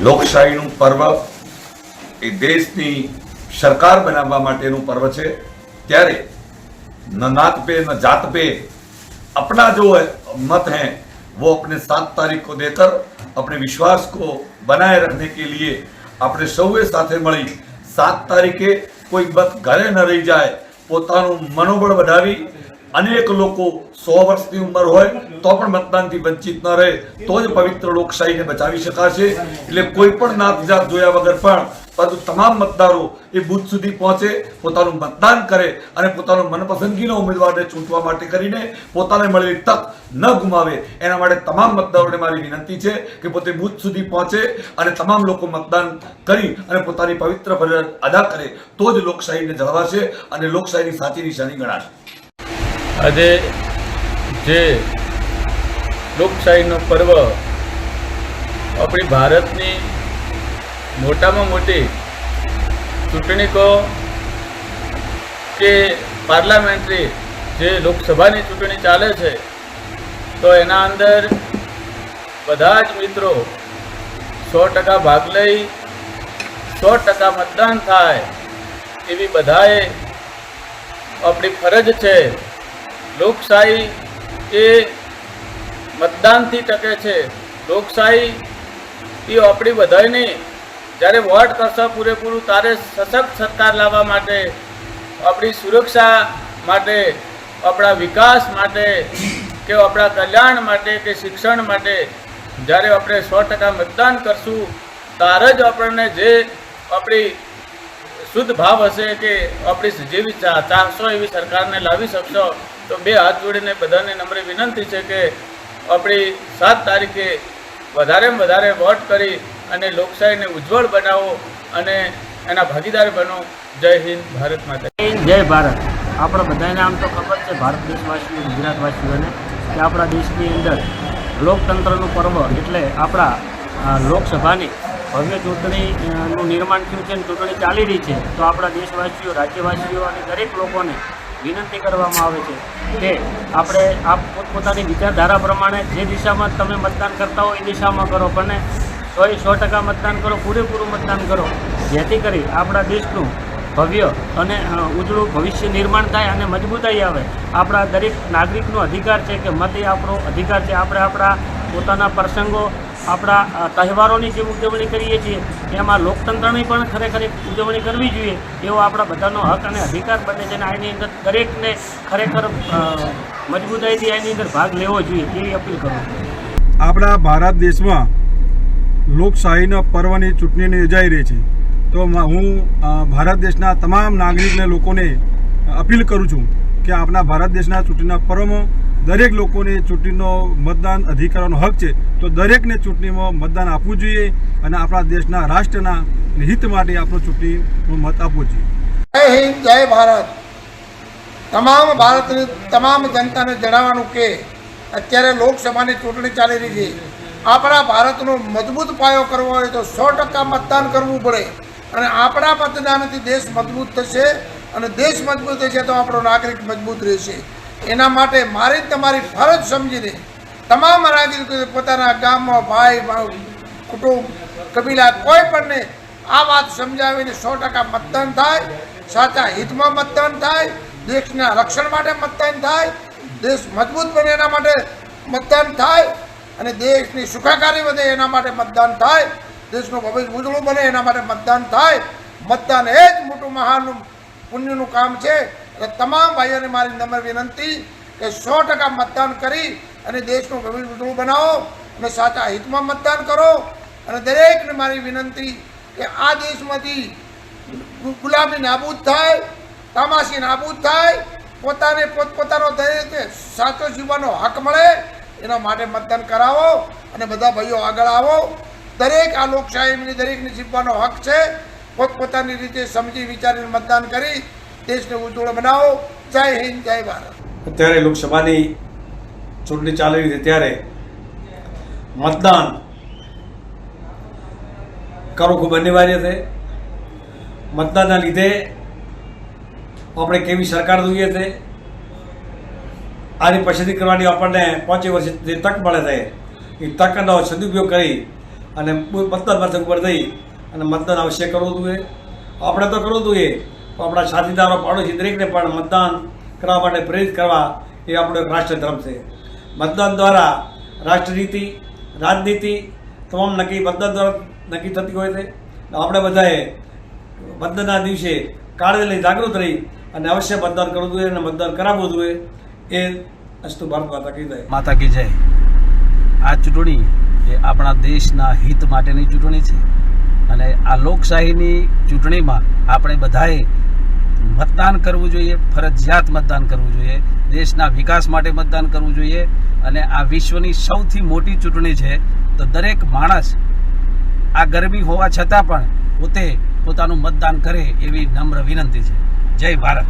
લોકશાહીનું પર્વ એ દેશની સરકાર બનાવવા માટેનું પર્વ છે ત્યારે ન नात पे न जात पे अपना जो है मत है वो अपने सात तारीख को देकर अपने विश्वास को बनाए रखने के लिए આપણે સૌએ સાથે મળી સાત તારીખે કોઈ મત ઘરે ન રહી જાય પોતાનું મનોબળ વધાવી અનેક લોકો સો વર્ષની ઉંમર હોય તો પણ મતદાનથી વંચિત ન રહે. તો જ પવિત્ર લોકશાહીને બચાવી શકાશે. એટલે કોઈ પણ નાત જોયા વગર પણ પરંતુ તમામ મતદારો એ બુથ સુધી પહોંચે, પોતાનું મતદાન કરે અને પોતાનો મનપસંદગીનો ઉમેદવારને ચૂંટવા માટે કરીને પોતાને મળેલી તક ન ગુમાવે. એના માટે તમામ મતદારોને મારી વિનંતી છે કે પોતે બુથ સુધી પહોંચે અને તમામ લોકો મતદાન કરી અને પોતાની પવિત્ર ફરજ અદા કરે. તો જ લોકશાહીને જળવાશે અને લોકશાહીની સાચી નિશાની ગણાશે. આજે જે લોકશાહીનો પર્વ આપણી ભારતની મોટામાં મોટી ચૂંટણી કહો કે પાર્લામેન્ટરી જે લોકસભાની ચૂંટણી ચાલે છે, તો એના અંદર બધા જ મિત્રો સો ટકા ભાગ લઈ, સો ટકા મતદાન થાય એવી બધાએ આપણી ફરજ છે. લોકશાહી એ મતદાનથી ટકે છે. લોકશાહી એ આપણી બધાની જ્યારે વોટ કરશો પૂરેપૂરું તારે સશક્ત સરકાર લાવવા માટે, આપણી સુરક્ષા માટે, આપણા વિકાસ માટે કે આપણા કલ્યાણ માટે કે શિક્ષણ માટે જ્યારે આપણે સો ટકા મતદાન કરશું, ત્યારે જ આપણને જે આપણી શુદ્ધ ભાવ હશે કે આપણી જેવી ચા- ચાહશો એવી સરકારને લાવી શકશો. તો બે હાથ જોડીને બધાને નમ્ર વિનંતી છે કે આપણી સાત તારીખે વધારેમાં વધારે વોટ કરી અને લોકશાહીને ઉજ્જવળ બનાવો અને એના ભાગીદાર બનો. જય હિન્દ, ભારત માતા જય ભારત. આપણે બધાને આમ તો ખબર છે, ભારત દેશવાસીઓ, ગુજરાતવાસીઓને, કે આપણા દેશની અંદર લોકતંત્રનું પર્વ એટલે આપણા લોકસભાની ભવ્ય ચૂંટણીનું નિર્માણ થયું છે અને ચૂંટણી ચાલી રહી છે, તો આપણા દેશવાસીઓ, રાજ્યવાસીઓ અને દરેક લોકોને વિનંતી કરવામાં આવે છે કે આપણે આપ પોતપોતાની વિચારધારા પ્રમાણે જે દિશામાં તમે મતદાન કરતા હો એ દિશામાં કરો પણ સો એ સો ટકા મતદાન કરો, પૂરેપૂરું મતદાન કરો. જેથી કરી આપણા દેશનું ભવ્ય અને ઉજળું ભવિષ્ય નિર્માણ થાય અને મજબૂતાઈ આવે. આપણા દરેક નાગરિકનો અધિકાર છે કે મત એ આપણો અધિકાર છે. આપણે આપણા પોતાના પ્રસંગો આપણા તહેવારોની જે ઉજવણી કરીએ છીએ, એમાં લોકતંત્રની પણ ખરેખર એક ઉજવણી કરવી જોઈએ, એવો આપણા બધાનો હક અને અધિકાર બને છે અને આની અંદર દરેકને ખરેખર મજબૂતાઈથી આની અંદર ભાગ લેવો જોઈએ, એવી અપીલ કરું આપણા ભારત દેશમાં લોકશાહીના પર્વની ચૂંટણીને યોજાઈ રહી છે. તો હું ભારત દેશના તમામ નાગરિકને, લોકોને અપીલ કરું છું કે આપણા ભારત દેશના ચૂંટણીના પર્વમાં દરેક લોકોને ચૂંટણીનો મતદાન અધિકારનો હક છે, તો દરેકને ચૂંટણીમાં મતદાન આપવું જોઈએ અને આપણા દેશના રાષ્ટ્રના હિત માટે આપણો ચૂંટણીનો મત આપવો જોઈએ. જય હિન્દ, જય ભારત. તમામ ભારતની, તમામ જનતાને જણાવવાનું કે અત્યારે લોકસભાની ચૂંટણી ચાલી રહી છે. આપણા ભારતનો મજબૂત પાયો કરવો હોય તો સો ટકા મતદાન કરવું પડે અને આપણા મતદાનથી દેશ મજબૂત થશે અને દેશ મજબૂત થશે તો આપણો નાગરિક મજબૂત રહેશે. એના માટે મારી તમારી ફરજ સમજીને તમામ નાગરિકોએ પોતાના ગામમાં ભાઈ કુટુંબ, કબીલા કોઈ પણને આ વાત સમજાવીને સો ટકા મતદાન થાય, સાચા હિતમાં મતદાન થાય, દેશના રક્ષણ માટે મતદાન થાય, દેશ મજબૂત બને એના માટે મતદાન થાય, અને દેશની સુખાકારી વધે એના માટે મતદાન થાય, દેશનું ભવિષ્ય ઉજળું બને એના માટે મતદાન થાય. મતદાન એ જ મોટું મહાન પુણ્યનું કામ છે. એટલે તમામ ભાઈઓને મારી નમ્ર વિનંતી કે સો ટકા મતદાન કરી અને દેશનું ભવિષ્ય બનાવો અને સાચા હિતમાં મતદાન કરો. અને દરેકને મારી વિનંતી કે આ દેશમાંથી ગુલામી નાબૂદ થાય તામાસી નાબૂદ થાય, પોતાને પોતપોતાનો દરેક સાચો જીવવાનો હક મળે, એના માટે મતદાન કરાવો અને બધા ભાઈઓ આગળ આવો. દરેક આ લોકશાહીની, દરેકને જીવવાનો હક છે. પોતપોતાની રીતે સમજી વિચારીને મતદાન કરી દેશને ઉજ્જવળ બનાવો. જય હિન્દ, જય ભારત. અત્યારે લોકસભાની ચૂંટણી ચાલી રહી છે ત્યારે મતદાન કરવું ખૂબ અનિવાર્ય છે. મતદાનના લીધે આપણે કેવી સરકાર જોઈએ છે. આની પસંદગી કરવાની આપણને પાંચે વર્ષ જે તક મળે છે, એ તકનો સદુપયોગ કરી અને મતદાન પાસે ઉપર જઈ અને મતદાન અવશ્ય કરવું જોઈએ. આપણે તો કરવું જોઈએ, પણ આપણા સાથીદારો પાડોશી દરેકને પણ મતદાન કરવા માટે પ્રેરિત કરવા એ આપણો એક રાષ્ટ્ર છે. મતદાન દ્વારા રાષ્ટ્રનીતિ, રાજનીતિ તમામ નક્કી, મતદાન દ્વારા નક્કી થતી હોય છે. આપણે બધાએ મતદાનના દિવસે કાળજી જાગૃત રહી અને અવશ્ય મતદાન કરવું જોઈએ અને મતદાન કરાવવું જોઈએ એ અસ્તુ ભારત માતા કી જય. માતા કી જય. આ ચૂંટણી એ આપણા દેશના હિત માટેની ચૂંટણી છે. અને આ લોકશાહીની ચૂંટણીમાં આપણે બધાએ મતદાન કરવું જોઈએ, ફરજિયાત મતદાન કરવું જોઈએ, દેશના વિકાસ માટે મતદાન કરવું જોઈએ અને આ વિશ્વની સૌથી મોટી ચૂંટણી છે. તો દરેક માણસ આ ગરમી હોવા છતાં પણ પોતે પોતાનું મતદાન કરે એવી નમ્ર વિનંતી છે. જય ભારત.